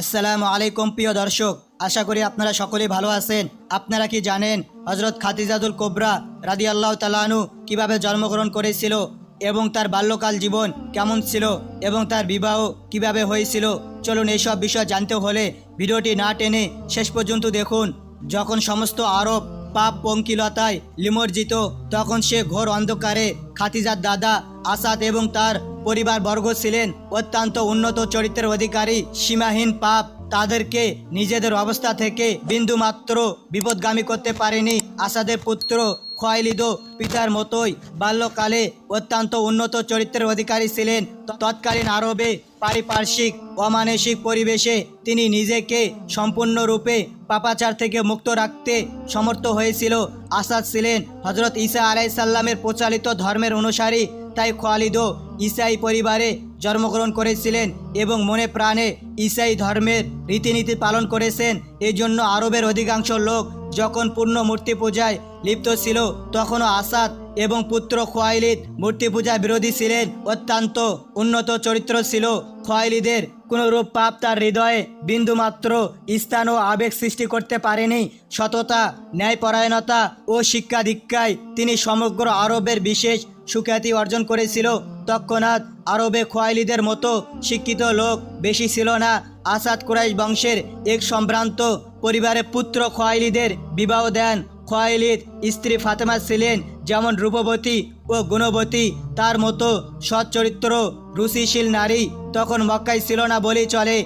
আসসালামু আলাইকুম, প্রিয় দর্শক। আশা করি আপনারা সকলেই ভালো আছেন। আপনারা কি জানেন হজরত খাতিজাদুল কোবরা রাদি আল্লাহ তালানু কীভাবে জন্মগ্রহণ করেছিল এবং তার বাল্যকাল জীবন কেমন ছিল এবং তার বিবাহ কীভাবে হয়েছিল? চলুন এইসব বিষয় জানতে হলে ভিডিওটি না টেনে শেষ পর্যন্ত দেখুন। যখন সমস্ত আরব পাপ পঙ্কিলতায় লিমর্জিত তখন সে ঘোর অন্ধকারে খাতিজার দাদা আসাদ এবং তার পরিবার বর্গ ছিলেন অত্যন্ত উন্নত চরিত্রের অধিকারী, সীমাহীন পাপ তাদেরকে নিজেদের অবস্থা থেকে বিন্দুমাত্র বিপদগামী করতে পারেনি আসাদের পুত্র খয়লিদ পিতার মতোই। বাল্যকালে অত্যন্ত উন্নত চরিত্রের অধিকারী ছিলেন। তৎকালীন আরবে পারিপার্শ্বিক অমানসিক পরিবেশে তিনি নিজেকে সম্পূর্ণরূপে পাপাচার থেকে মুক্ত রাখতে সমর্থ হয়েছিল। আসাদ ছিলেন হজরত ঈসা আলাইসাল্লামের প্রচালিত ধর্মের অনুসারী। তাই খালিদও ইসাই পরিবারে জন্মগ্রহণ করেছিলেন এবং মনে প্রাণে ইসাই ধর্মের রীতিনীতি পালন করেছেন। এই জন্য আরবের অধিকাংশ লোক যখন পূর্ণ মূর্তি পূজায় লিপ্ত ছিল, তখনও আসাদ এবং পুত্র খোয়াইলিদ মূর্তি পূজা বিরোধী ছিলেন। অত্যন্ত উন্নত চরিত্র ছিল খোয়াইলিদের। কোনরূপ পাপ তার হৃদয়ে বিন্দুমাত্র স্থান ও আবেগ সৃষ্টি করতে পারেনি। সততা, ন্যায়পরায়ণতা ও শিক্ষা দীক্ষায় তিনি সমগ্র আরবের বিশেষ সুখ্যাতি অর্জন করেছিল। তৎক্ষণাৎ আরবে খোয়াইলিদের মতো শিক্ষিত লোক বেশি ছিল না। আসাদ কুরাইশ বংশের এক সম্ভ্রান্ত পরিবারের পুত্র খোয়াইলিদের বিবাহ দেন। খোয়াইলিদ স্ত্রী ফাতেমা ছিলেন যেমন রূপবতী ও গুণবতী। তার মতো সচ্চরিত্র রুচিশীল নারী তখন মক্কায় ছিল না বলেই চলে।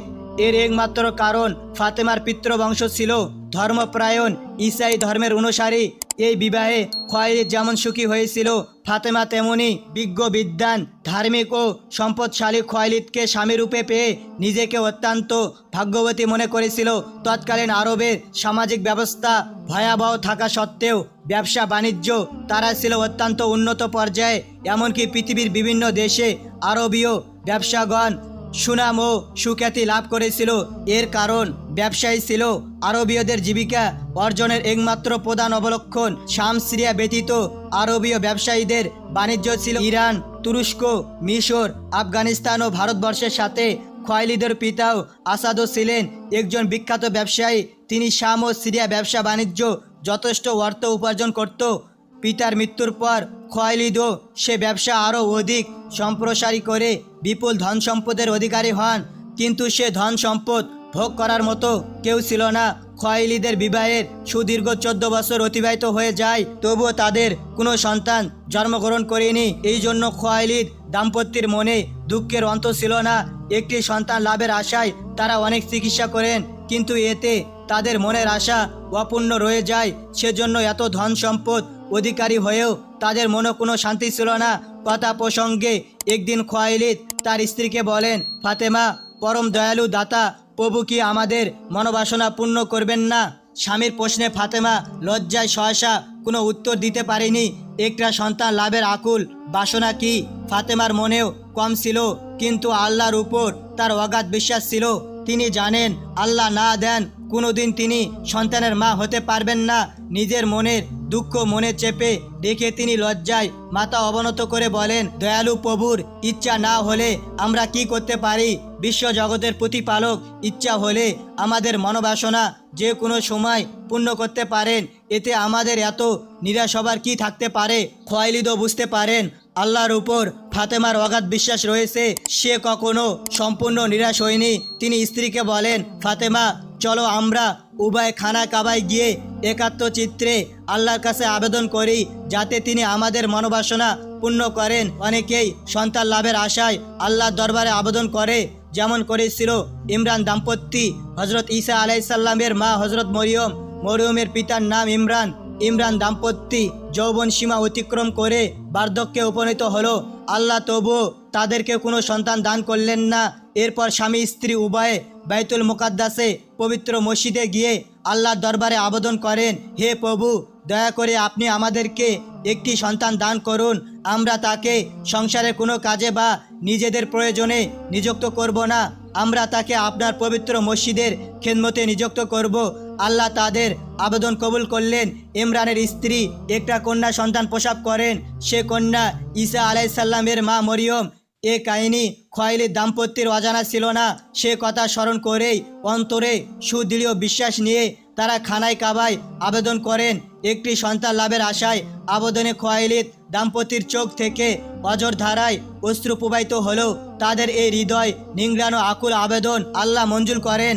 এর একমাত্র কারণ ফাতেমার পিতৃবংশ ছিল ধর্মপ্রায়ণ ইসাই ধর্মের অনুসারী। এই বিবাহে খয়েরিদ যেমন সুখী হয়েছিল, ফাতেমা তেমনি বিজ্ঞ বিদ্যান ধার্মিক ও সম্পদশালী খয়লিদকে স্বামীরূপে পেয়ে নিজেকে অত্যন্ত ভাগ্যবতী মনে করেছিল। তৎকালীন আরবের সামাজিক ব্যবস্থা ভয়াবহ থাকা সত্ত্বেও ব্যবসা, বাণিজ্য তারা ছিল অত্যন্ত উন্নত পর্যায়ে। এমনকি পৃথিবীর বিভিন্ন দেশে আরবীয় ব্যবসাগণ সুনাম ও সুখ্যাতি লাভ করেছিল। এর কারণ, ব্যবসায়ী ছিল। আরবীয়দের জীবিকা অর্জনের একমাত্র প্রধান অবলক্ষণ শাম সিরিয়া ব্যতীত আরবীয় ব্যবসায়ীদের বাণিজ্য ছিল। ইরান, তুরস্ক, মিশর, আফগানিস্তান ও ভারতবর্ষের সাথে খয়লিদের পিতাও আসাদও ছিলেন। একজন বিখ্যাত ব্যবসায়ী, তিনি শাম ও সিরিয়া ব্যবসা বাণিজ্য যথেষ্ট অর্থ উপার্জন করত। পিতার মৃত্যুর পর খয়লিদও সে ব্যবসা আরও অধিক সম্প্রসারী করে বিপুল ধন সম্পদের অধিকারী হন। কিন্তু সে ধন সম্পদ ভোগ করার মতো কেউ ছিল না। খোয়াইলিদের বিবাহের সুদীর্ঘ চোদ্দ বছর অতিবাহিত হয়ে যায়। তবুও তাদের কোনো সন্তান জন্মগ্রহণ করেনি। এই জন্য খয়লিদ দাম্পত্যের মনে দুঃখের অন্ত ছিল না। একটি সন্তান লাভের আশায় তারা অনেক চিকিৎসা করেন। কিন্তু এতে তাদের মনের আশা অপূর্ণ রয়ে যায়। সেজন্য এত ধন সম্পদ অধিকারী হয়েও তাদের মনে কোনো শান্তি ছিল না। কথা প্রসঙ্গে একদিন খোয়াইলিদ তার স্ত্রীকে বলেন, ফাতেমা, পরম দয়ালু দাতা, প্রভু কি আমাদের মনোবাসনা পূর্ণ করবেন না? স্বামীর প্রশ্নে ফাতেমা লজ্জায় সহসা কোনো উত্তর দিতে পারেনি। একটা সন্তান লাভের আকুল, বাসনা কি? ফাতেমার মনেও কম ছিল, কিন্তু আল্লাহর উপর তার অগাধ বিশ্বাস ছিল। তিনি জানেন, আল্লাহ না দেন, কোনোদিন তিনি সন্তানের মা হতে পারবেন না। নিজের মনের দুঃখ মনে চেপে দেখে তিনি লজ্জায় মাথা অবনত করে বলেন, দয়ালু প্রভুর ইচ্ছা না হলে আমরা কি করতে পারি? বিশ্ব জগতের প্রতিপালক ইচ্ছা হলে আমাদের মনোবাসনা যে কোনো সময় পূর্ণ করতে পারেন। এতে আমাদের এত নিরাশ হবার কি থাকতে পারে? খয়লিদও বুঝতে পারেন আল্লাহর উপর ফাতেমার অগাধ বিশ্বাস রয়েছে, সে কখনো সম্পূর্ণ নিরাশ হয়নি। তিনি স্ত্রীকে বলেন, ফাতেমা, চলো আমরা উভয় খানা কাবায় গিয়ে একাত্ম চিত্রে আল্লাহর কাছে আবেদন করি, যাতে তিনি আমাদের মনোবাসনা পূর্ণ করেন। অনেকেই সন্তান লাভের আশায় আল্লাহর দরবারে আবেদন করে, যেমন করেছিল ইমরান দাম্পত্যি হজরত ঈসা আলাইসাল্লামের মা হজরত মরিয়ম, মরিয়মের পিতার নাম ইমরান। ইমরান দাম্পত্যি যৌবন সীমা অতিক্রম করে বার্ধক্যে উপনীত হলো। আল্লাহ তবু তাদেরকে কোনো সন্তান দান করলেন না। এরপর স্বামী, স্ত্রী উভয়ে বাইতুল মুকাদ্দাসে পবিত্র মসজিদে গিয়ে আল্লাহর দরবারে আবেদন করেন, হে প্রভু, দয়া করে আপনি আমাদেরকে একটি সন্তান দান করুন। আমরা তাকে সংসারের কোনো কাজে বা নিজেদের প্রয়োজনে নিযুক্ত করব না। আমরা তাকে আপনার পবিত্র মসজিদের খেদমতে নিযুক্ত করব। আল্লাহ তাদের আবেদন কবুল করলেন। ইমরানের স্ত্রী, একটা কন্যা সন্তান প্রসাব করেন। সে কন্যা ঈসা আলাইসাল্লামের মা মরিয়ম। এ কাহিনী খয়েলির দাম্পত্যের অজানা ছিল না। সে কথা স্মরণ করেই অন্তরে সুদৃঢ় বিশ্বাস নিয়ে তারা খানায় কাবায় আবেদন করেন। একটি সন্তান লাভের আশায় আবেদনে খয়েলিদ দাম্পতির চোখ থেকে অজর ধারায় অশ্রু প্রবাহিত হলেও তাদের এই হৃদয় নিংড়ানো আকুল আবেদন আল্লাহ মঞ্জুর করেন।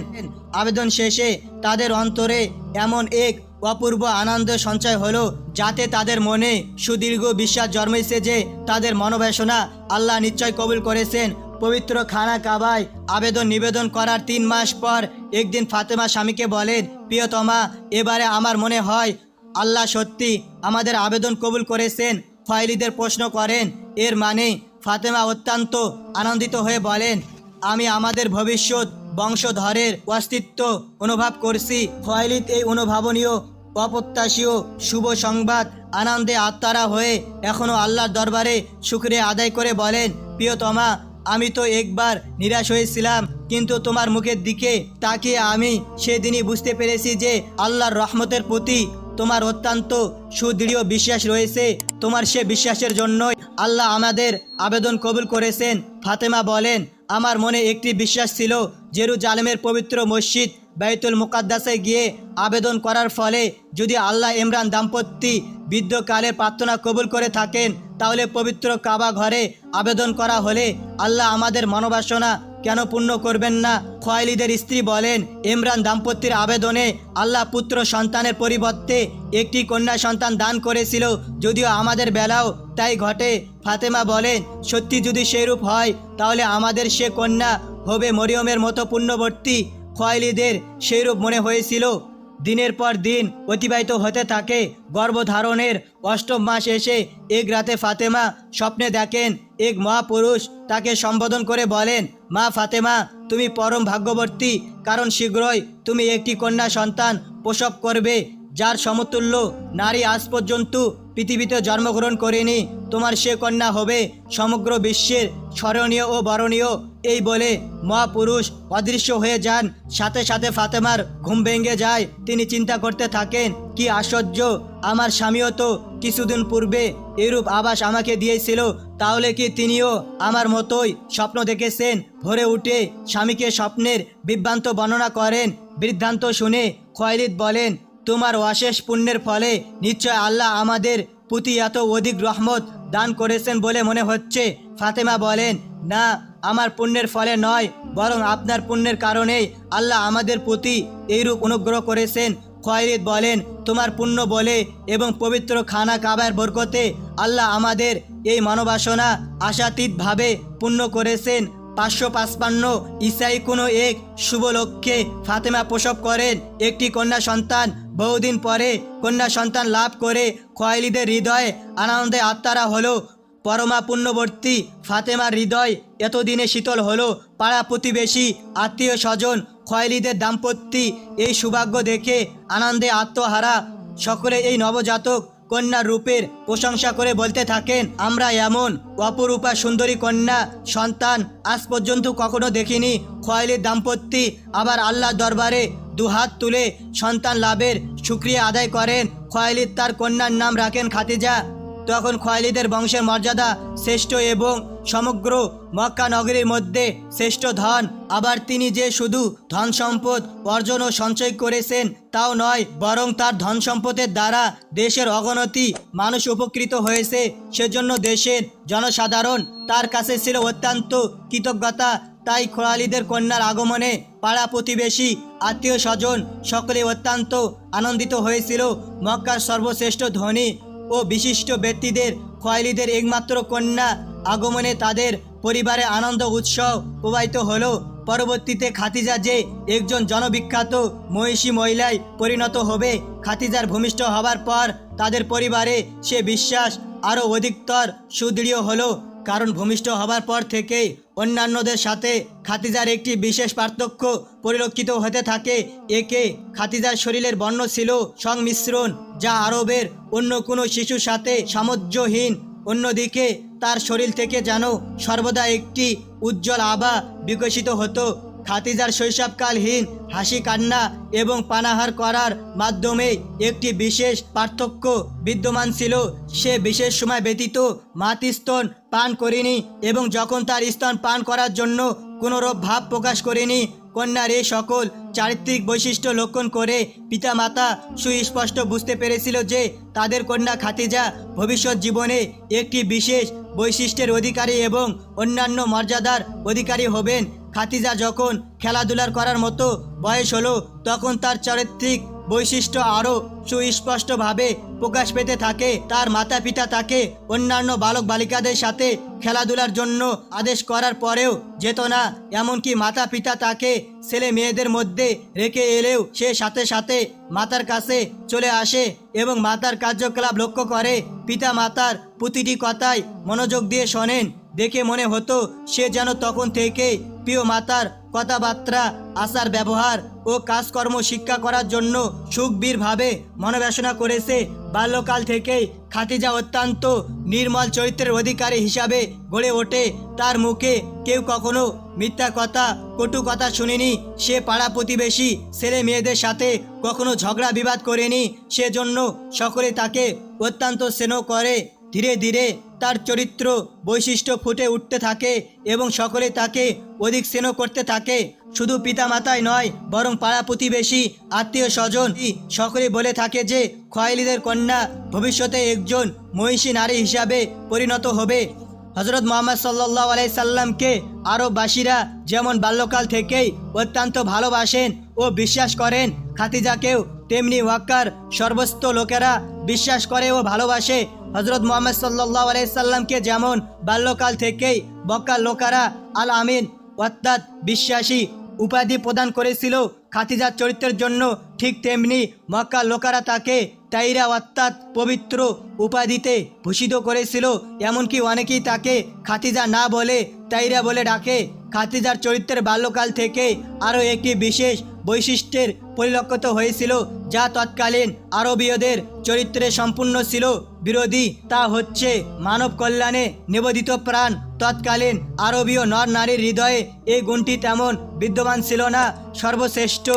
আবেদন শেষে তাদের অন্তরে এমন এক অপূর্ব আনন্দ সঞ্চয় হলো যাতে তাদের মনে সুদীর্ঘ বিশ্বাস জন্মেছে যে তাদের মনোবাসনা আল্লাহ নিশ্চয় কবুল করেছেন। পবিত্র খানা কাবায় আবেদন নিবেদন করার তিন মাস পর একদিন ফাতেমা স্বামীকে বলেন প্রিয়তমা, এবারে আমার মনে হয় আল্লাহ সত্যি আমাদের আবেদন কবুল করেছেন, ফয়লিদের প্রশ্ন করেন। এর মানে ফাতেমা অত্যন্ত আনন্দিত হয়ে বলেন, আমি আমাদের ভবিষ্যৎ বংশধরের অস্তিত্ব অনুভব করছি। ফয়লিদ এই অনুভাবনীয়, অপ্রত্যাশীয়, শুভ সংবাদ আনন্দে আত্মারা হয়ে এখনও আল্লাহর দরবারে শুক্রিয়া আদায় করে বলেন, প্রিয়তমা আমি তো একবার নিরাশ হয়েছিলাম, কিন্তু তোমার মুখের দিকে তাকিয়ে আমি সেদিনই বুঝতে পেরেছি যে আল্লাহর রহমতের প্রতি তোমার অত্যন্ত সুদৃঢ় বিশ্বাস রয়েছে। তোমার সে বিশ্বাসের জন্যই আল্লাহ আমাদের আবেদন কবুল করেছেন। ফাতেমা বলেন, আমার মনে একটি বিশ্বাস ছিল, জেরুজালেমের পবিত্র মসজিদ বাইতুল মুকাদ্দাসে গিয়ে আবেদন করার ফলে যদি আল্লাহ ইমরান দাম্পত্য বৃদ্ধকালে প্রার্থনা কবুল করে থাকেন, তাহলে পবিত্র কাবা ঘরে আবেদন করা হলে আল্লাহ আমাদের মনোবাসনা কেন পূর্ণ করবেন না? খোয়াইলিদের স্ত্রী বলেন, ইমরান দাম্পত্যের আবেদনে আল্লাহ পুত্র সন্তানের পরিবর্তে একটি কন্যা সন্তান দান করেছিল, যদিও আমাদের বেলাও তাই ঘটে। ফাতেমা বলেন, সত্যি যদি সেরূপ হয়, তাহলে আমাদের সে কন্যা হবে মরিয়মের মতো পুণ্যবর্তী। খোয়াইলিদের সেইরূপ মনে হয়েছিল। দিনের পর দিন অতিবাহিত হতে থাকে। গর্ভধারণের অষ্টম মাস এসে এক রাতে ফাতেমা স্বপ্নে দেখেন এক মহাপুরুষ তাকে সম্বোধন করে বলেন, মা ফাতেমা, তুমি পরম ভাগ্যবর্তী। কারণ শীঘ্রই তুমি একটি কন্যা সন্তান প্রসব করবে। যার সমতুল্য নারী আজ পর্যন্ত পৃথিবীতে জন্মগ্রহণ করেনি, তোমার সে কন্যা হবে সমগ্র বিশ্বের স্মরণীয় ও বরণীয়। এই বলে মহাপুরুষ অদৃশ্য হয়ে যান। সাথে সাথে ফাতেমার ঘুম ভেঙে যায়। তিনি চিন্তা করতে থাকেন, কি আশ্চর্য, আমার স্বামীও তো কিছুদিন পূর্বে এরূপ আবাস আমাকে দিয়েছিল। তাহলে কি তিনিও আমার মতোই স্বপ্ন দেখেছেন? ভোরে উঠে স্বামীকে স্বপ্নের বিভ্রান্ত বর্ণনা করেন। বৃদ্ধান্ত শুনে খয়লিদ বলেন তোমার অশেষ পুণ্যের ফলে নিশ্চয় আল্লাহ আমাদের প্রতি এত অধিক রহমত দান করেছেন বলে মনে হচ্ছে। ফাতেমা বলেন, না, আমার পুণ্যের ফলে নয়, বরং আপনার পুণ্যের কারণেই আল্লাহ আমাদের প্রতি এইরূপ অনুগ্রহ করেছেন। খয়রিদ বলেন, তোমার পুণ্য বলে এবং পবিত্র খানা কাবার বরকতে আল্লাহ আমাদের এই মনোবাসনা আশাতীতভাবে পূর্ণ করেছেন। পাঁচশো পাঁচপান্ন ইসাই কোনো এক শুভ লক্ষ্যে ফাতেমা প্রসব করেন। একটি কন্যা সন্তান বহুদিন পরে কন্যা সন্তান লাভ করে খয়ালিদের হৃদয়ে আনন্দে আত্মারা হলো। পরমা পুণ্যবর্তী ফাতেমার হৃদয় এতদিনে শীতল হলো। পাড়া প্রতিবেশী, আত্মীয় স্বজন খয়ালিদের দাম্পত্য এই সৌভাগ্য দেখে আনন্দে আত্মহারা। সকলে এই নবজাতক কন্যার রূপের প্রশংসা করে বলতে থাকেন, আমরা এমন অপরূপা সুন্দরী কন্যা, সন্তান আজ পর্যন্ত কখনো দেখিনি। খয়ালির দাম্পত্য আবার আল্লাহ দরবারে দুহাত তুলে সন্তান লাভের সুক্রিয়া আদায় করেন। খয়ালিদ তার কন্যার নাম রাখেন খাতিজা তখন খয়ালিদের বংশের মর্যাদা শ্রেষ্ঠ এবং সমগ্র মক্কা নগরীর মধ্যে শ্রেষ্ঠ ধন। আবার তিনি যে শুধু ধন সম্পদ অর্জন ও সঞ্চয় করেছেন, তাও নয়, বরং তার ধন সম্পদের দ্বারা দেশের অগণতি মানুষ উপকৃত হয়েছে। সেজন্য দেশের জনসাধারণ তার কাছে ছিল অত্যন্ত কৃতজ্ঞতা তাই খোয়ালিদের কন্যার আগমনে পাড়া প্রতিবেশী, আত্মীয় স্বজন সকলে অত্যন্ত আনন্দিত হয়েছিল। মক্কার সর্বশ্রেষ্ঠ ধনী ও বিশিষ্ট ব্যক্তিদের খোয়ালিদের একমাত্র কন্যা আগমনে তাদের পরিবারে আনন্দ উৎসব প্রবাহিত হলো। পরবর্তীতে খাতিজা যে একজন জনবিখ্যাত মহিষী মহিলায় পরিণত হবে, খাতিজার ভূমিষ্ঠ হবার পর তাদের পরিবারে সে বিশ্বাস আরও অধিকতর সুদৃঢ় হলো। কারণ ভূমিষ্ঠ হবার পর থেকেই অন্যান্যদের সাথে খাতিজার একটি বিশেষ পার্থক্য পরিলক্ষিত হতে থাকে। একে খাতিজার শরীরের বর্ণ ছিল সংমিশ্রণ, যা আরবের অন্য কোনো শিশুর সাথে সামঞ্জহীন অন্যদিকে তার শরীর থেকে যেন সর্বদা একটি উজ্জ্বল আভা বিকশিত হতো। খাতিজার শৈশবকালহীন হাসি কান্না এবং পানাহার করার মাধ্যমে একটি বিশেষ পার্থক্য বিদ্যমান ছিল। সে বিশেষ সময় ব্যতীত মাতৃস্তন পান করেনি এবং যখন তার স্তন পান করার জন্য কোনোরূপ ভাব প্রকাশ করেনি, কন্যার এই সকল চারিত্রিক বৈশিষ্ট্য লক্ষণ করে পিতামাতা সুস্পষ্ট বুঝতে পেরেছিল যে তাদের কন্যা খাতিজা ভবিষ্যৎ জীবনে একটি বিশেষ বৈশিষ্ট্যের অধিকারী এবং অন্যান্য মর্যাদার অধিকারী হবেন। খাতিজা যখন খেলাধুলার করার মতো বয়স হলো, তখন তার চারিত্রিক বৈশিষ্ট্য আরও সুস্পষ্টভাবে প্রকাশ পেতে থাকে। তার মাতা পিতা তাকে অন্যান্য বালক বালিকাদের সাথে খেলাধুলার জন্য আদেশ করার পরেও যেত না, এমনকি মাতা পিতা তাকে ছেলে মেয়েদের মধ্যে রেখে এলেও সে সাথে সাথে মাতার কাছে চলে আসে এবং মাতার কার্যকলাপ লক্ষ্য করে। পিতা মাতার প্রতিটি কথায় মনোযোগ দিয়ে শোনেন। দেখে মনে হতো সে যেন তখন থেকে প্রিয় মাতার কথাবার্তা, আচার ব্যবহার ও কাজকর্ম শিক্ষা করার জন্য সুখবীরভাবে মনোবেশনা করেছে বাল্যকাল থেকেই খাতিজা অত্যন্ত নির্মল চরিত্রের অধিকারী হিসাবে গড়ে ওঠে। তার মুখে কেউ কখনো মিথ্যা কথা, কটু কথা শুনিনি। সে পাড়া প্রতিবেশী ছেলে মেয়েদের সাথে কখনো ঝগড়া বিবাদ করেনি। সেজন্য সকলে তাকে অত্যন্ত স্নেহ করে। ধীরে ধীরে তার চরিত্র বৈশিষ্ট্য ফুটে উঠতে থাকে এবং সকলে তাকে অধিক স্নেহ করতে থাকে। শুধু পিতামাতাই নয়, বরং পাড়া প্রতিবেশী, আত্মীয় স্বজন সকলে বলে থাকে যে খয়ালিদের কন্যা ভবিষ্যতে একজন মহিষী নারী হিসাবে পরিণত হবে। হজরত মোহাম্মদ সাল্লাহ আলাইসাল্লামকে আরববাসীরা যেমন বাল্যকাল থেকেই অত্যন্ত ভালোবাসেন ও বিশ্বাস করেন খাতিজাকেও তেমনি ওয়াক্কার সর্বস্ত লোকেরা বিশ্বাস করে ও ভালোবাসে। হজরত মোহাম্মদ সাল্লাহ আলাইসাল্লামকে যেমন বাল্যকাল থেকেই বক্কার লোকেরা আল আমিন অর্থাৎ বিশ্বাসী উপাধি প্রদান করেছিল খাতিজার চরিত্রের জন্য, ঠিক তেমনি মক্কা লোকারা তাকে তাইরা অর্থাৎ পবিত্র উপাধিতে ভূষিত করেছিল। এমনকি অনেকেই তাকে খাতিজা না বলে তাইরা বলে ডাকে। খাতিজার চরিত্রের বাল্যকাল থেকে আরও একটি বিশেষ বৈশিষ্ট্যের পরিলক্ষিত হয়েছিল, যা তৎকালীন আরবীয়দের চরিত্রে সম্পূর্ণ ছিল বিরোধী। তা হচ্ছে মানব কল্যাণে নিবেদিত প্রাণ। তৎকালীন আরবীয় নর নারীর হৃদয়ে এই গুণটি তেমন বিদ্যমান ছিল না। সর্বশ্রেষ্ঠ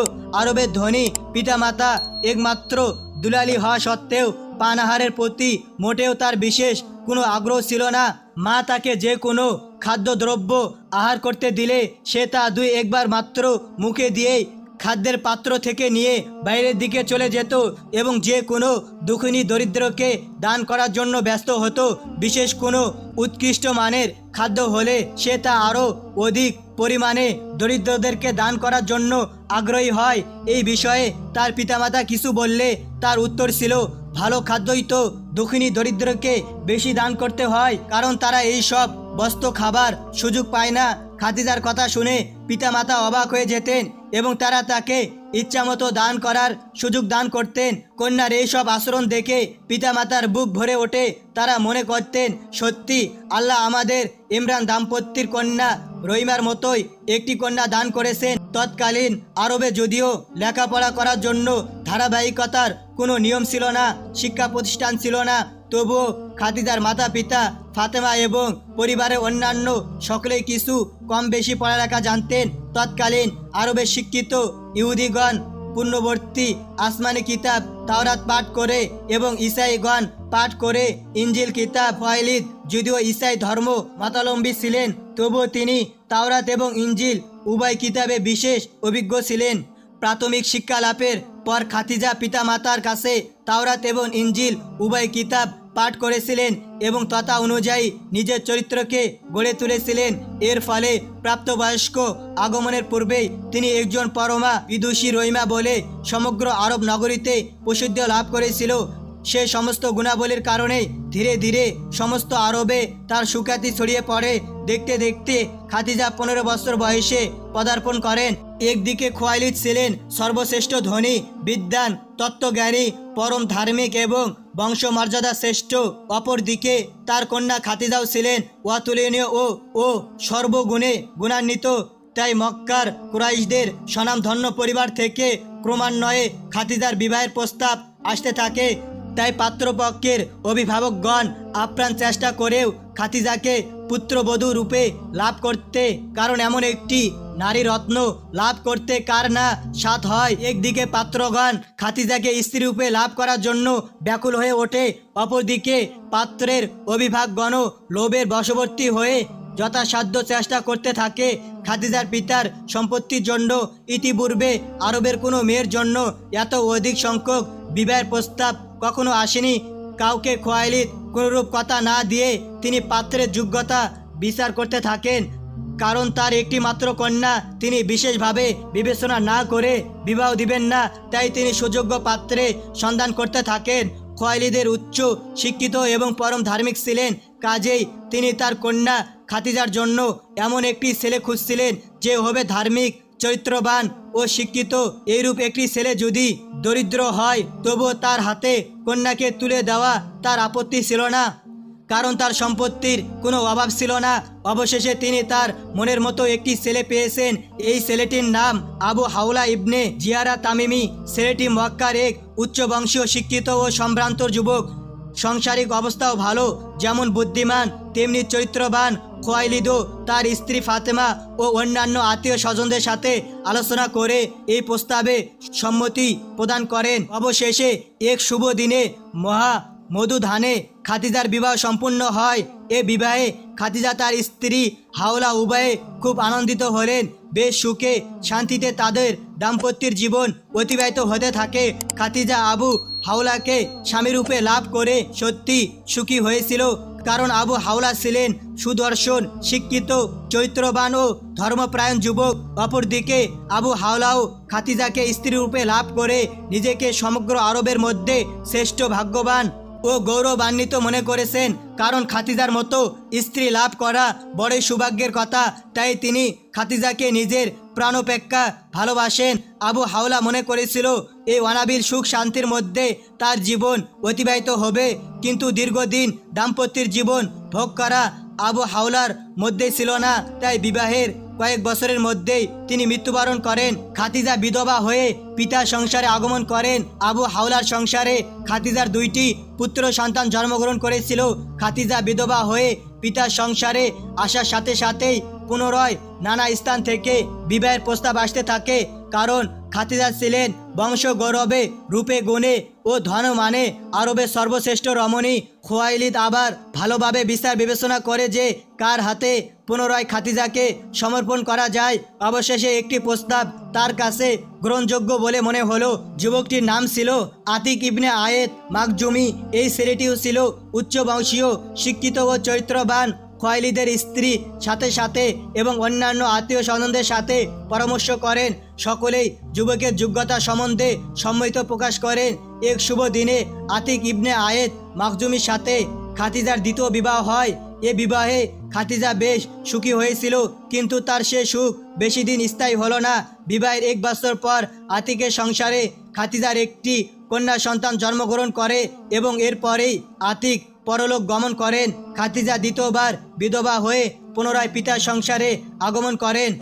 আরবের ধনী পিতামাতা একমাত্র দুলালি হওয়া সত্ত্বেও পানাহারের প্রতি মোটেও তার বিশেষ কোনো আগ্রহ ছিল না। মা তাকে যে কোনো খাদ্যদ্রব্য আহার করতে দিলে সে তা দুই একবার মাত্র মুখে দিয়েই খাদ্যের পাত্র থেকে নিয়ে বাইরের দিকে চলে যেত এবং যে কোনো দুঃখিনী দরিদ্রকে দান করার জন্য ব্যস্ত হতো। বিশেষ কোনো উৎকৃষ্ট মানের খাদ্য হলে সে তা আরও অধিক পরিমাণে দরিদ্রদেরকে দান করার জন্য আগ্রহী হয়। এই বিষয়ে তার পিতামাতা কিছু বললে তার উত্তর ছিল, ভালো খাদ্যই তো দুঃখিনী দরিদ্রকে বেশি দান করতে হয়, কারণ তারা এই সব বস্ত্র খাবার সুযোগ পায় না। খাদিজার কথা শুনে পিতামাতা অবাক হয়ে যেতেন। এবং তারা তাকে ইচ্ছামতো দান করার সুযোগ দান করতেন। কন্যার এইসব আচরণ দেখে পিতামাতার বুক ভরে ওঠে। তারা মনে করতেন, সত্যি, আল্লাহ আমাদের ইমরান দাম্পত্যের কন্যা রহিমার মতোই একটি কন্যা দান করেছেন। তৎকালীন আরবে যদিও লেখাপড়া করার জন্য ধারাবাহিকতার কোনো নিয়ম ছিল না, শিক্ষা প্রতিষ্ঠান ছিল না, তবুও খাদিজার মাতা পিতা ফাতেমা এবং পরিবারের অন্যান্য সকলেই কিছু কম বেশি পড়ালেখা জানতেন। তৎকালীন আরবের শিক্ষিত ইহুদিগণ পূর্ণবর্তী আসমানি কিতাব তাওরাত পাঠ করে এবং ইসাইগণ পাঠ করে ইঞ্জিল কিতাব, ফয়লিদ, যদিও ইসাই ধর্ম মাতালম্বী ছিলেন, তবুও তিনি তাওরাত এবং ইঞ্জিল উভয় কিতাবে বিশেষ অভিজ্ঞ ছিলেন। প্রাথমিক শিক্ষা লাভের পর খাতিজা পিতামাতার কাছে তাওরাত এবং ইঞ্জিল উভয় কিতাব পাঠ করেছিলেন এবং তথা অনুযায়ী নিজের চরিত্রকে গড়ে তুলেছিলেন। এর ফলে প্রাপ্তবয়স্ক আগমনের পূর্বেই তিনি একজন পরমা বিদুষী রহিমা বলে সমগ্র আরব নগরীতে প্রসিদ্ধ লাভ করেছিল। সে সমস্ত গুণাবলীর কারণে ধীরে ধীরে সমস্ত আরবে তার সুখ্যাতি ছড়িয়ে পড়ে। দেখতে দেখতে খাতিজা পনেরো বছর বয়সে পদার্পণ করেন। একদিকে খোয়ালিদ ছিলেন সর্বশ্রেষ্ঠ ধনী বিদ্যান তত্ত্বজ্ঞানী, পরম ধার্মিক এবং বংশমর্যাদা শ্রেষ্ঠ। অপরদিকে তার কন্যা খাতিজাও ছিলেন অতুলনীয় ও ও সর্বগুণে গুণান্বিত। তাই মক্কার কুরাইশদের স্বনামধন্য পরিবার থেকে ক্রমান্বয়ে খাতিজার বিবাহের প্রস্তাব আসতে থাকে। তাই পাত্রপক্ষের অভিভাবকগণ আপ্রাণ চেষ্টা করেও খাতিজাকে পুত্রবধূ রূপে লাভ করতে, কারণ এমন একটি নারী রত্ন লাভ করতে কার না সাথ হয়। একদিকে পাত্রগণ খাতিজাকে স্ত্রী রূপে লাভ করার জন্য ব্যাকুল হয়ে ওঠে, অপরদিকে পাত্রের অভিভাবকগণও লোভের বশবর্তী হয়ে যথাসাধ্য চেষ্টা করতে থাকে। খাদিজার পিতার সম্পত্তির জন্য ইতিপূর্বে আরবের কোনো মেয়ের জন্য এত অধিক সংখ্যক বিবাহের প্রস্তাব কখনো আসেনি। কাউকে খোয়াইলিত কোনোরূপ কথা না দিয়ে তিনি পাত্রের যোগ্যতা বিচার করতে থাকেন। কারণ তার একটি মাত্র কন্যা, তিনি বিশেষভাবে বিবেচনা না করে বিবাহ দিবেন না, তাই তিনি সুযোগ্য পাত্রে সন্ধান করতে থাকেন। খোয়াইলিদের উচ্চ শিক্ষিত এবং পরম ধার্মিক ছিলেন, কাজেই তিনি তার কন্যা খাতিজার জন্য এমন একটি ছেলে খুঁজছিলেন যে হবে ধার্মিক। চরিত্রবান ও শিক্ষিত, এইরূপ একটি ছেলে যদি দরিদ্র হয়, তবুও তার হাতে কন্যাকে তুলে দেওয়া তার আপত্তি ছিল না। কারণ তার সম্পত্তির কোনো অভাব ছিল না। অবশেষে তিনি তার মনের মতো একটি ছেলে পেয়েছেন। এই ছেলেটির নাম আবু হাওলা ইবনে জিয়ারা তামিমি। ছেলেটি মক্কার এক উচ্চ বংশীয়, শিক্ষিত ও সম্ভ্রান্ত যুবক। সাংসারিক অবস্থাও ভালো, যেমন বুদ্ধিমান তেমনি চরিত্রবান খোয়াইলিদো, তার স্ত্রী ফাতেমা ও অন্যান্য আত্মীয় স্বজনদের সাথে আলোচনা করে এই প্রস্তাবে সম্মতি প্রদান করেন। অবশেষে এক শুভ দিনে মহা মধু ধানে খাতিজার বিবাহ সম্পূর্ণ হয়। এ বিবাহে খাতিজা তার স্ত্রী হাওলা উভয়ে খুব আনন্দিত হলেন। বেশ সুখে শান্তিতে তাদের দাম্পত্যের জীবন অতিবাহিত হতে থাকে। খাতিজা আবু হাওলাকে স্বামীরূপে লাভ করে সত্যি সুখী হয়েছিল। কারণ আবু হাওলা ছিলেন সুদর্শন, শিক্ষিত চৈত্রবান ও ধর্মপ্রায়ণ যুবক। অপরদিকে আবু হাওলাও খাতিজাকে স্ত্রীরূপে লাভ করে নিজেকে সমগ্র আরবের মধ্যে শ্রেষ্ঠ ভাগ্যবান ও গৌরবান্বিত মনে করেছেন, কারণ খাতিজার মতো স্ত্রী লাভ করা বড়ই সৌভাগ্যের কথা। তাই তিনি খাতিজাকে নিজের প্রাণপেক্ষা ভালোবাসেন। আবু হাওলা মনে করেছিল, এই অনাবিল সুখ শান্তির মধ্যে তার জীবন অতিবাহিত হবে, কিন্তু দীর্ঘদিন দাম্পত্যের জীবন ভোগ করা আবু হাওলার মধ্যে ছিল না। তাই বিবাহের কয়েক বছরের মধ্যেই তিনি মৃত্যুবরণ করেন। খাতিজা বিধবা হয়ে পিতা সংসারে আগমন করেন। আবু হাওলার সংসারে খাতিজার দুইটি পুত্র সন্তান জন্মগ্রহণ করেছিল। খাতিজা বিধবা হয়ে পিতার সংসারে আসার সাথে সাথেই পুনরায় নানা স্থান থেকে বিবাহের প্রস্তাব আসতে থাকে। কারণ খাতিজা ছিলেন বংশ গৌরবে, রূপে গুণে ও ধন মানে আরবের সর্বশ্রেষ্ঠ রমণী খোয়াইলিদ আবার ভালোভাবে বিচার বিবেচনা করে যে কার হাতে পুনরায় খাতিজাকে সমর্পণ করা যায়, অবশেষে একটি প্রস্তাব তার কাছে গ্রহণযোগ্য বলে মনে হলো। যুবকটির নাম ছিল আতিক ইবনে আয়েত মাকজুমি। এই ছেলেটিও ছিল উচ্চ বংশীয় শিক্ষিত ও চরিত্রবান। খোয়াইলিদের স্ত্রী সাথে সাথে এবং অন্যান্য আত্মীয় স্বজনদের সাথে পরামর্শ করেন। সকলেই যুবকের যোগ্যতা সম্বন্ধে সম্মিত প্রকাশ করেন। এক শুভ দিনে আতিক ইবনে আয়েদ মাকজুমির সাথে খাতিজার দ্বিতীয় বিবাহ হয়। এ বিবাহে খাতিজা বেশ সুখী হয়েছিল, কিন্তু তার সে সুখ বেশি দিন স্থায়ী হলো না। বিবাহের এক বছর পর আতিকের সংসারে খাতিজার একটি কন্যা সন্তান জন্মগ্রহণ করে এবং এরপরেই আতিক পরলোক গমন করেন। খাতিজা দ্বিতীয়বার বিধবা হয়ে পুনরায় পিতার সংসারে আগমন করেন।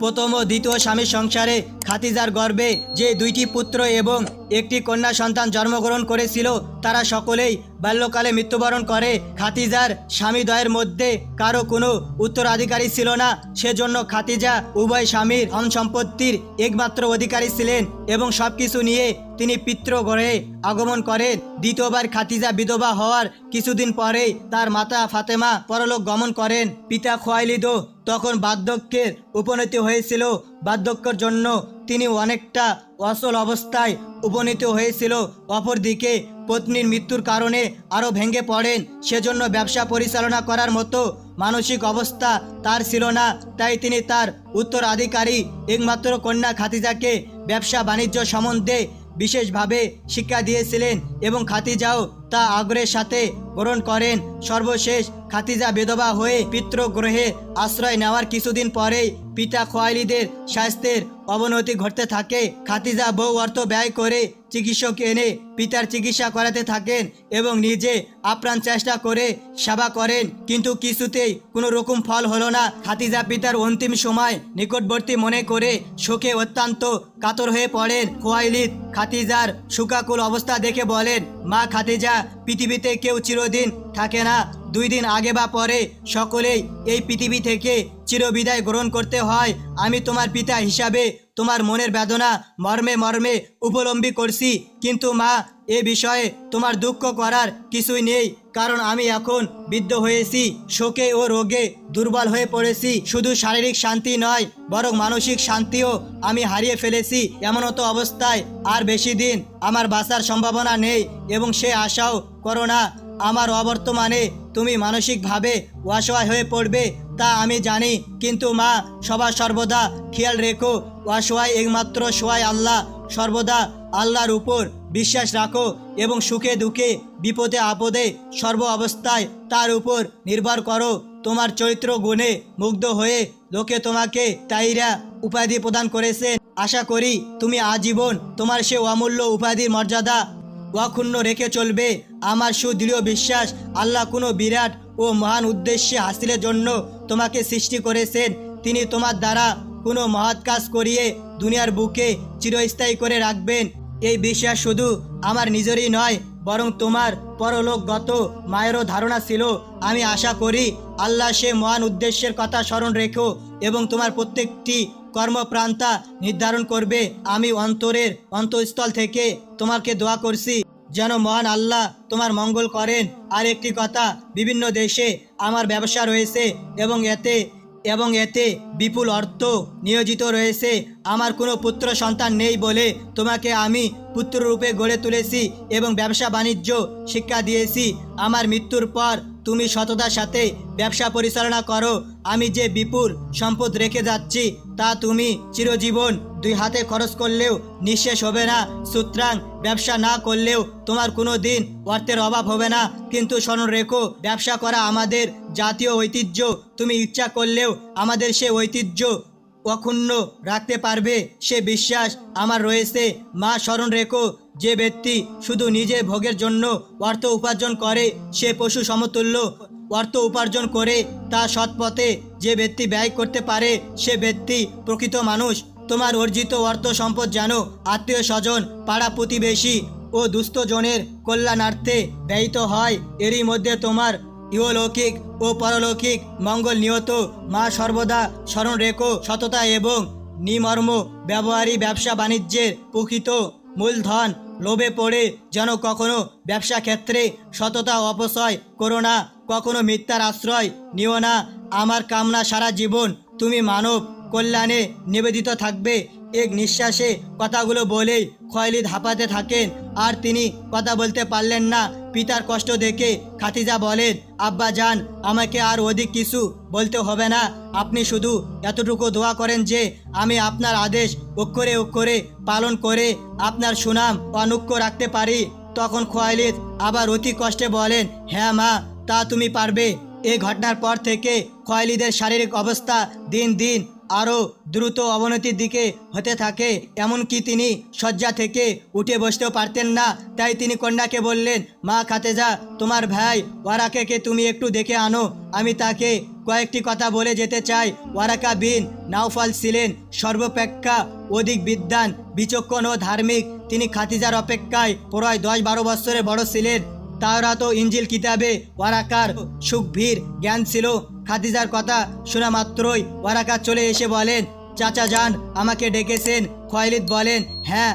প্রথম ও দ্বিতীয় স্বামীর সংসারে খাতিজার গর্বে যে দুইটি পুত্র এবং একটি কন্যা সন্তান জন্মগ্রহণ করেছিল, তারা সকলেই বাল্যকালে মৃত্যুবরণ করে। খাতিজার স্বামী স্বামীদ্বয়ের মধ্যে কারও কোনো উত্তরাধিকারী ছিল না। সেজন্য খাতিজা উভয় স্বামীর ধন সম্পত্তির একমাত্র অধিকারী ছিলেন এবং সব কিছু নিয়ে তিনি পিতৃগৃহে আগমন করেন। দ্বিতীয়বার খাতিজা বিধবা হওয়ার কিছুদিন পরেই তার মাতা ফাতেমা পরলোক গমন করেন। পিতা খোয়াইলিদও তখন বার্ধক্যের উপনীত হয়েছিল। বার্ধক্যর জন্য তিনি অনেকটা অসল অবস্থায় উপনীত হয়েছিল। অপরদিকে পত্নীর মৃত্যুর কারণে আরও ভেঙে পড়েন। সেজন্য ব্যবসা পরিচালনা করার মতো মানসিক অবস্থা তার ছিল না। তাই তিনি তার উত্তরাধিকারী, একমাত্র কন্যা খাতিজাকে ব্যবসা বাণিজ্য সম্বন্ধে বিশেষভাবে শিক্ষা দিয়েছিলেন এবং খাতিজাও তা আগ্রহের সাথে গ্রহণ করেন। সর্বশেষ খাতিজা বেদবা হয়ে পিতৃগ্রহে আশ্রয় নেওয়ার কিছুদিন পরেই পিতা খোয়াইলিদের স্বাস্থ্যের অবনতি ঘটতে থাকে। খাতিজা বহু অর্থ ব্যয় করে চিকিৎসক এনে পিতার চিকিৎসা করাতে থাকেন এবং নিজে আপ্রাণ চেষ্টা করে সেবা করেন। কিন্তু কিছুতেই কোনো রকম ফল হলো না। খাতিজা পিতার অন্তিম সময় নিকটবর্তী মনে করে শোকে অত্যন্ত কাতর হয়ে পড়েন। খোয়াইলিদ খাতিজার শুকাকুল অবস্থা দেখে বলেন, মা খাতিজা পৃথিবীতে কেউ চিরদিন থাকে না। দুই দিন আগে বা পরে সকলেই এই পৃথিবী থেকে চিরবিদায় গ্রহণ করতে হয়। আমি তোমার পিতা হিসাবে তোমার মনের বেদনা মর্মে মর্মে উপলম্বি করছি। কিন্তু মা এ বিষয়ে তোমার দুঃখ করার কিছুই নেই, কারণ আমি এখন বৃদ্ধ হয়েছি, শোকে ও রোগে দুর্বল হয়ে পড়েছি। শুধু শারীরিক শান্তি নয়, বরং মানসিক শান্তিও আমি হারিয়ে ফেলেছি এমন তো অবস্থায়। আর বেশি দিন আমার বাঁচার সম্ভাবনা নেই এবং সে আশাও করো না। আমার অবর্তমানে তুমি মানসিকভাবে অসহায় হয়ে পড়বে, তা আমি জানি। কিন্তু মা, সবার সর্বদা খেয়াল রেখো, অসহায় একমাত্র সোয়াই আল্লাহ, সর্বদা আল্লাহর উপর বিশ্বাস রাখো এবং সুখে দুঃখে, বিপদে আপদে, সর্ব অবস্থায় তার উপর নির্ভর করো। তোমার চরিত্র গুণে মুগ্ধ হয়ে লোকে তোমাকে তাইরা উপাধি প্রদান করেছেন আশা করি তুমি আজীবন তোমার সে অমূল্য উপাধির মর্যাদা অক্ষুণ্ণ রেখে চলবে। আমার সুদৃঢ় বিশ্বাস আল্লাহ কোনো বিরাট ও মহান উদ্দেশ্যে হাসিলের জন্য তোমাকে সৃষ্টি করেছেন। তিনি তোমার দ্বারা কোনো মহৎ কাজ করিয়ে দুনিয়ার বুকে চিরস্থায়ী করে রাখবেন। এই বিশ্বাস শুধু আমার নিজেরই নয়, বরং তোমার পরলোকগত মায়েরও ধারণা ছিল। আমি আশা করি আল্লাহ সে মহান উদ্দেশ্যের কথা স্মরণ রেখো এবং তোমার প্রত্যেকটি কর্মপ্রান্তা নির্ধারণ করবে। আমি অন্তরের অন্তঃস্থল থেকে তোমাকে দোয়া করছি, যেন মহান আল্লাহ তোমার মঙ্গল করেন। আর একটি কথা, বিভিন্ন দেশে আমার ব্যবসা রয়েছে এবং এতে এবং এতে বিপুল অর্থ নিয়োজিত রয়েছে। আমার কোনো পুত্র সন্তান নেই বলে তোমাকে আমি পুত্ররূপে গড়ে তুলেছি এবং ব্যবসা বাণিজ্য শিক্ষা দিয়েছি। আমার মৃত্যুর পর তুমি সততার সাথে ব্যবসা পরিচালনা করো। আমি যে বিপুল সম্পদ রেখে যাচ্ছি, তা তুমি চিরজীবন দুই হাতে খরচ করলেও নিঃশেষ হবে না। সুতরাং ব্যবসা না করলেও তোমার কোনো দিন অর্থের অভাব হবে না। কিন্তু স্মরণ রেখো, ব্যবসা করা আমাদের জাতীয় ঐতিহ্য। তুমি ইচ্ছা করলেও আমাদের সে ঐতিহ্য অক্ষুণ্ণ রাখতে পারবে। সে বিশ্বাস আমার রয়েছে। মা, স্মরণ রেখো যে ব্যক্তি শুধু নিজে ভোগের জন্য অর্থ উপার্জন করে, সে পশু সমতুল্য। অর্থ উপার্জন করে, তা সৎপথে যে ব্যক্তি ব্যয় করতে পারে, সে ব্যক্তি প্রকৃত মানুষ। তোমার অর্জিত অর্থ সম্পদ যেন আত্মীয় স্বজন, পাড়া প্রতিবেশী ও দুস্থজনের কল্যাণার্থে ব্যয়িত হয়, এরই মধ্যে তোমার ইহলৌকিক ও পরলৌকিক মঙ্গল নিহত মা সর্বদা স্মরণ রেখো সততা এবং নিমর্ম ব্যবহারী ব্যবসা বাণিজ্যের প্রকৃত মূলধন লোভে পড়ে যেন কখনো ব্যবসা ক্ষেত্রে সততা অপচয় করো না, কখনো মিথ্যার আশ্রয় নিও না। আমার কামনা সারা জীবন তুমি মানব কল্যাণে নিবেদিত থাকবে। এক নিঃশ্বাসে কথাগুলো বলেই খয়লিদ হাঁপাতে থাকেন। আর তিনি কথা বলতে পারলেন না। পিতার কষ্ট দেখে খাতিজা বলেন, আব্বা যান, আমাকে আর অধিক কিছু বলতে হবে না। আপনি শুধু এতটুকু দোয়া করেন যে আমি আপনার আদেশ অক্ষরে অক্ষরে পালন করে আপনার সুনাম অনুক্ষ রাখতে পারি। তখন খোয়াইলিদ আবার অতি কষ্টে বলেন হ্যাঁ মা, তা তুমি পারবে। এই ঘটনার পর থেকে খয়ালিদের শারীরিক অবস্থা দিন দিন আরও দ্রুত অবনতির দিকে হতে থাকে। এমনকি তিনি শয্যা থেকে উঠে বসতেও পারতেন না। তাই তিনি কন্যাকে বললেন, মা খাতেজা, তোমার ভাই ওয়ারাকাকে তুমি একটু দেখে আনো। আমি তাকে কয়েকটি কথা বলে যেতে চাই। ওয়ারাকা বিন নাওফাল ছিলেন সর্বপেক্ষা অধিক বিদ্যান বিচক্ষণ ও ধার্মিক। তিনি খাতিজার অপেক্ষায় প্রায় দশ বারো বছরের বড় ছিলেন। তারা তো ইঞ্জিল কিতাবে, ওয়ারাকার সুখভীর জ্ঞান ছিল খাদিজার কথা শোনা মাত্রই ওয়ারাকার চলে এসে বলেন, চাচা যান, আমাকে ডেকেছেন খয়লিদ বলেন হ্যাঁ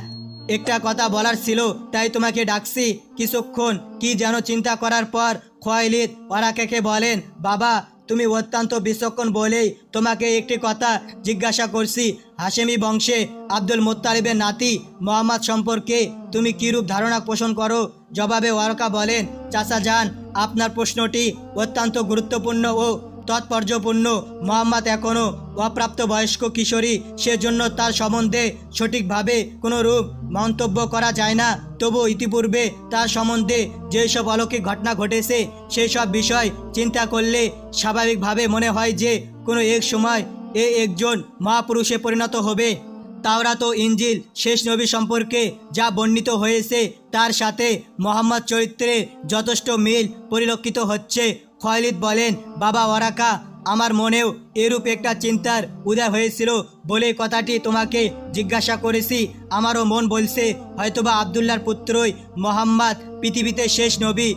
একটা কথা বলার ছিল, তাই তোমাকে ডাকছি, কিছুক্ষণ, কি যেন চিন্তা করার পর খয়লিদ ওয়ারাকাকে বলেন, বাবা তুমি অত্যন্ত বিচক্ষণ বলেই তোমাকে একটি কথা জিজ্ঞাসা করছি। হাশেমি বংশে আব্দুল মোত্তালিবের নাতি মোহাম্মদ সম্পর্কে তুমি কীরূপ ধারণা পোষণ করো? জবাবে ওয়ারকা বলেন, চাচা যান, আপনার প্রশ্নটি অত্যন্ত গুরুত্বপূর্ণ ও তাৎপর্যপূর্ণ। মোহাম্মদ এখনও অপ্রাপ্তবয়স্ক কিশোরী, সেজন্য তার সম্বন্ধে সঠিকভাবে কোনো রূপ মন্তব্য করা যায় না। তবু ইতিপূর্বে তার সম্বন্ধে যেসব অলৌকিক ঘটনা ঘটেছে সেই সব বিষয় চিন্তা করলে স্বাভাবিকভাবে মনে হয় যে কোনো এক সময় এ একজন মহাপুরুষে পরিণত হবে। তাওরাত ও ইঞ্জিল শেষ নবী সম্পর্কে যা বর্ণিত হয়েছে, তার সাথে মোহাম্মদ চরিত্রে যথেষ্ট মিল পরিলক্ষিত হচ্ছে। খয়লিদ বলেন, বাবা, ওরাকা, আমার মনেও এরূপ একটা চিন্তার উদয় হয়েছিল বলে কথাটি তোমাকে জিজ্ঞাসা করেছি। আমারও মন বলছে, হয়তোবা আবদুল্লার পুত্রই মোহাম্মদ পৃথিবীতে শেষ নবী।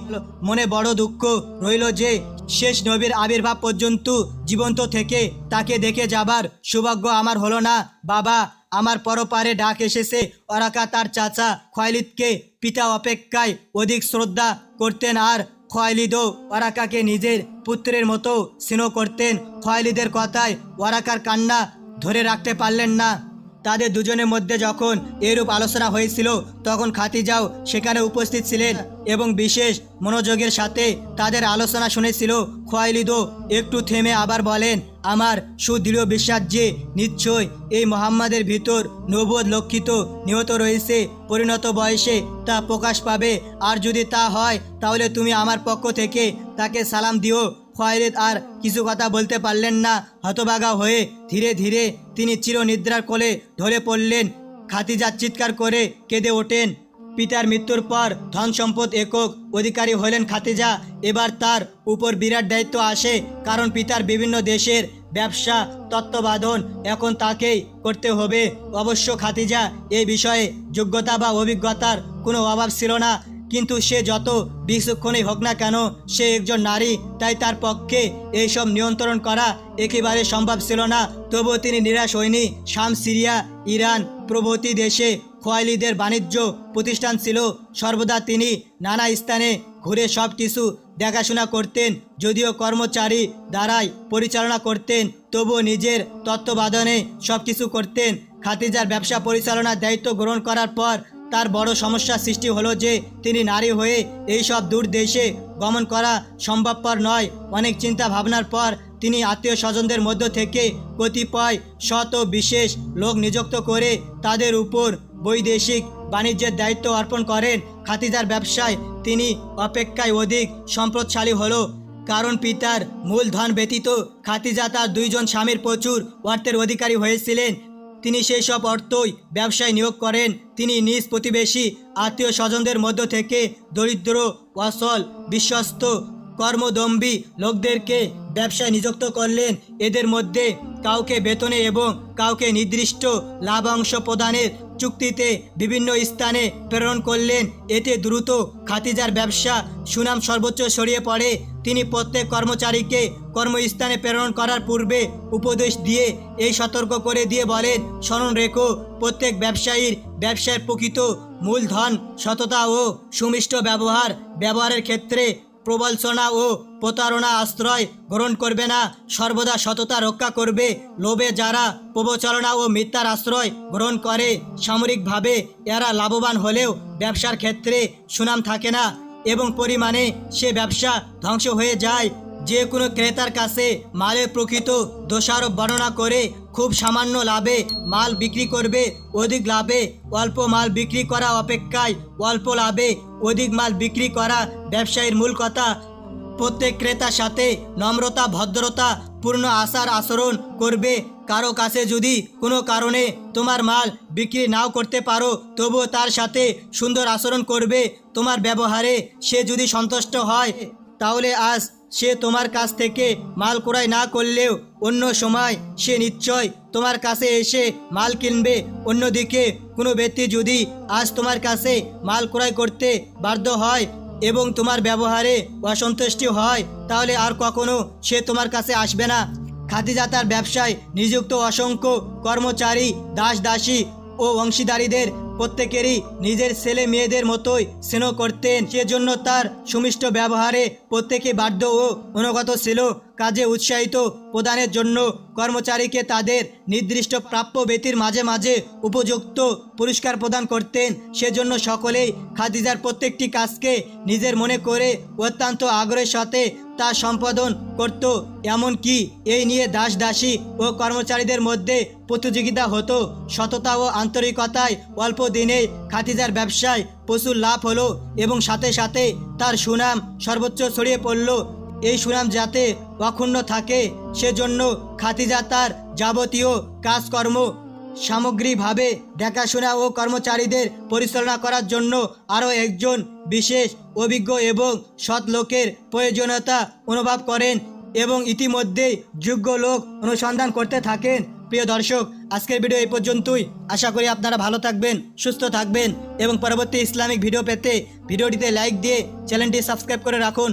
মনে বড় দুঃখ রইল যে, শেষ নবীর আবির্ভাব পর্যন্ত জীবন্ত থেকে তাকে দেখে যাবার সৌভাগ্য আমার হলো না। বাবা, আমার পরপারে ডাক এসেছে, ওরাকা তার চাচা খয়লিদকে পিতা অপেক্ষায় অধিক শ্রদ্ধা করতেন আর খয়লিদও ওয়ারাকাকে নিজের পুত্রের মতো স্নেহ করতেন। খয়লিদের কথায় ওয়ারাকার কান্না ধরে রাখতে পারলেন না। তাদের দুজনের মধ্যে যখন এরূপ আলোচনা হয়েছিল, তখন খাতিজাও সেখানে উপস্থিত ছিলেন এবং বিশেষ মনোযোগের সাথে তাদের আলোচনা শুনেছিল। খোয়াইলিদো একটু থেমে আবার বলেন, আমার সুদৃঢ় বিশ্বাস যে নিশ্চয় এই মোহাম্মদের ভিতর নবোধ লক্ষিত নিহত রয়েছে, পরিণত বয়সে তা প্রকাশ পাবে। আর যদি তা হয়, তাহলে তুমি আমার পক্ষ থেকে তাকে সালাম দিও। খোয়াইলিদ আর কিছু কথা বলতে পারলেন না। হতবাগা হয়ে ধীরে ধীরে তিনি চিরনিদ্রার কোলে ঢলে পড়লেন। খাতিজা চিৎকার করে কেঁদে ওঠেন। পিতার মৃত্যুর পর ধন সম্পদ একক অধিকারী হলেন খাতিজা। এবার তার উপর বিরাট দায়িত্ব আসে, কারণ পিতার বিভিন্ন দেশের ব্যবসা, তত্ত্বাবধান এখন তাকেই করতে হবে। অবশ্য খাতিজা এই বিষয়ে যোগ্যতা বা অভিজ্ঞতার কোনো অভাব ছিল না। কিন্তু সে যত বিচক্ষণই হোক না কেন, সে একজন নারী, তাই তার পক্ষে এইসব নিয়ন্ত্রণ করা একেবারে সম্ভব ছিল না। তবুও তিনি নিরাশ হয়নি। শাম, সিরিয়া, ইরান প্রভৃতি দেশে খোয়াইলিদের বাণিজ্য প্রতিষ্ঠান ছিল। সর্বদা তিনি নানা স্থানে ঘুরে সব কিছু দেখাশোনা করতেন, যদিও কর্মচারী দ্বারাই পরিচালনা করতেন, তবুও নিজের তত্ত্বাবধানে সব কিছু করতেন। খাতিজার ব্যবসা পরিচালনার দায়িত্ব গ্রহণ করার পর তার বড় সমস্যার সৃষ্টি হলো যে তিনি নারী হয়ে এই সব দূর দেশে গমন করা সম্ভবপর নয়। অনেক চিন্তা ভাবনার পর তিনি আত্মীয় স্বজনদের মধ্য থেকে কতিপয় শত বিশেষ লোক নিযুক্ত করে তাদের উপর বৈদেশিক বাণিজ্যের দায়িত্ব অর্পণ করেন। খাতিজার ব্যবসায় তিনি অপেক্ষায় অধিক সম্পদশালী হলো। কারণ পিতার মূলধন ব্যতীত খাতিজা তার দুইজন স্বামীর প্রচুর অর্থের অধিকারী হয়েছিলেন। তিনি সেই সব অর্থই ব্যবসায় নিয়োগ করেন। তিনি নিজ প্রতিবেশী আত্মীয় স্বজনদের মধ্য থেকে দরিদ্র, অসল, বিশ্বস্ত, কর্মদম্বী লোকদেরকে ব্যবসায় নিযুক্ত করলেন। এদের মধ্যে কাউকে বেতনে এবং কাউকে নির্দিষ্ট লাভাংশ প্রদানের চুক্তিতে বিভিন্ন স্থানে প্রেরণ করলেন। এতে দ্রুত খাতিজার ব্যবসা সুনাম সর্বোচ্চ ছড়িয়ে পড়ে। তিনি প্রত্যেক কর্মচারীকে কর্মস্থানে প্রেরণ করার পূর্বে উপদেশ দিয়ে এই সতর্ক করে দিয়ে বলেন, স্মরণ রেখো, প্রত্যেক ব্যবসায়ীর ব্যবসায়ের প্রকৃত মূলধন, সততা ও সুমিষ্ট ব্যবহার, ব্যবহারের ক্ষেত্রে প্রবঞ্চনা ও প্রতারণা আশ্রয় গ্রহণ করবে না। সর্বদা সততা রক্ষা করবে। লোভে যারা প্রবচারণা ও মিথ্যার আশ্রয় গ্রহণ করে, সামরিকভাবে এরা লাভবান হলেও ব্যবসার ক্ষেত্রে সুনাম থাকে না এবং পরিমাণে সে ব্যবসা ধ্বংস হয়ে যায়। যে কোনো ক্রেতার কাছে মালের প্রকৃত দোষারোপ বর্ণনা করে খুব সামান্য লাভে মাল বিক্রি করবে, অধিক লাভে অল্প মাল বিক্রি করা অপেক্ষায় অল্প লাভে অধিক মাল বিক্রি করা ব্যবসায়ীর মূল কথা। প্রত্যেক ক্রেতার সাথে নম্রতা, ভদ্রতা, পূর্ণ আচার আচরণ করবে। কারও কাছে যদি কোনো কারণে তোমার মাল বিক্রি নাও করতে পারো, তবুও তার সাথে সুন্দর আচরণ করবে। তোমার ব্যবহারে সে যদি সন্তুষ্ট হয়, তাহলে আজ সে তোমার কাছ থেকে মাল ক্রয় না করলেও অন্য সময় সে নিশ্চয় তোমার কাছে এসে মাল কিনবে। অন্যদিকে কোনো ব্যক্তি যদি আজ তোমার কাছে মাল ক্রয় করতে বাধ্য হয় এবং তোমার ব্যবহারে অসন্তুষ্টি হয়, তাহলে আর কখনো সে তোমার কাছে আসবে না। খাদিজা তার ব্যবসায় নিযুক্ত অসংখ্য কর্মচারী দাস দাসী ও অংশীদারীদের প্রত্যেকেরই নিজের ছেলে মেয়েদের মতোই স্নেহ করতেন। সেজন্য তার সুমিষ্ট ব্যবহারে প্রত্যেকে বাধ্য ও অনুগত ছিল। কাজে উৎসাহিত প্রদানের জন্য কর্মচারীকে তাদের নির্দিষ্ট প্রাপ্য ব্যতির মাঝে মাঝে উপযুক্ত পুরস্কার প্রদান করতেন। সেজন্য সকলেই খাদিজার প্রত্যেকটি কাজকে নিজের মনে করে অত্যন্ত আগ্রহের সাথে তা সম্পাদন করত। এমনকি এই নিয়ে দাস দাসী ও কর্মচারীদের মধ্যে প্রতিযোগিতা হতো। সততা ও আন্তরিকতায় অল্প দিনে খাতিজার ব্যবসায় প্রচুর লাভ হলো এবং সাথে সাথে তার সুনাম সর্বোচ্চ ছড়িয়ে পড়ল। এই সুনাম যাতে অক্ষুণ্ণ থাকে, সেজন্য খাতিজা তার যাবতীয় কাজকর্ম সামগ্রিকভাবে দেখাশোনা ও কর্মচারীদের পরিচালনা করার জন্য আরও একজন বিশেষ, অভিজ্ঞ এবং সৎ লোকের প্রয়োজনীয়তা অনুভব করেন এবং ইতিমধ্যেই যোগ্য লোক অনুসন্ধান করতে থাকেন। প্রিয় দর্শক, আজকের ভিডিও এই পর্যন্তই। আশা করি আপনারা ভালো থাকবেন, সুস্থ থাকবেন এবং পরবর্তী ইসলামিক ভিডিও পেতে ভিডিওটিতে লাইক দিয়ে চ্যানেলটি সাবস্ক্রাইব করে রাখুন।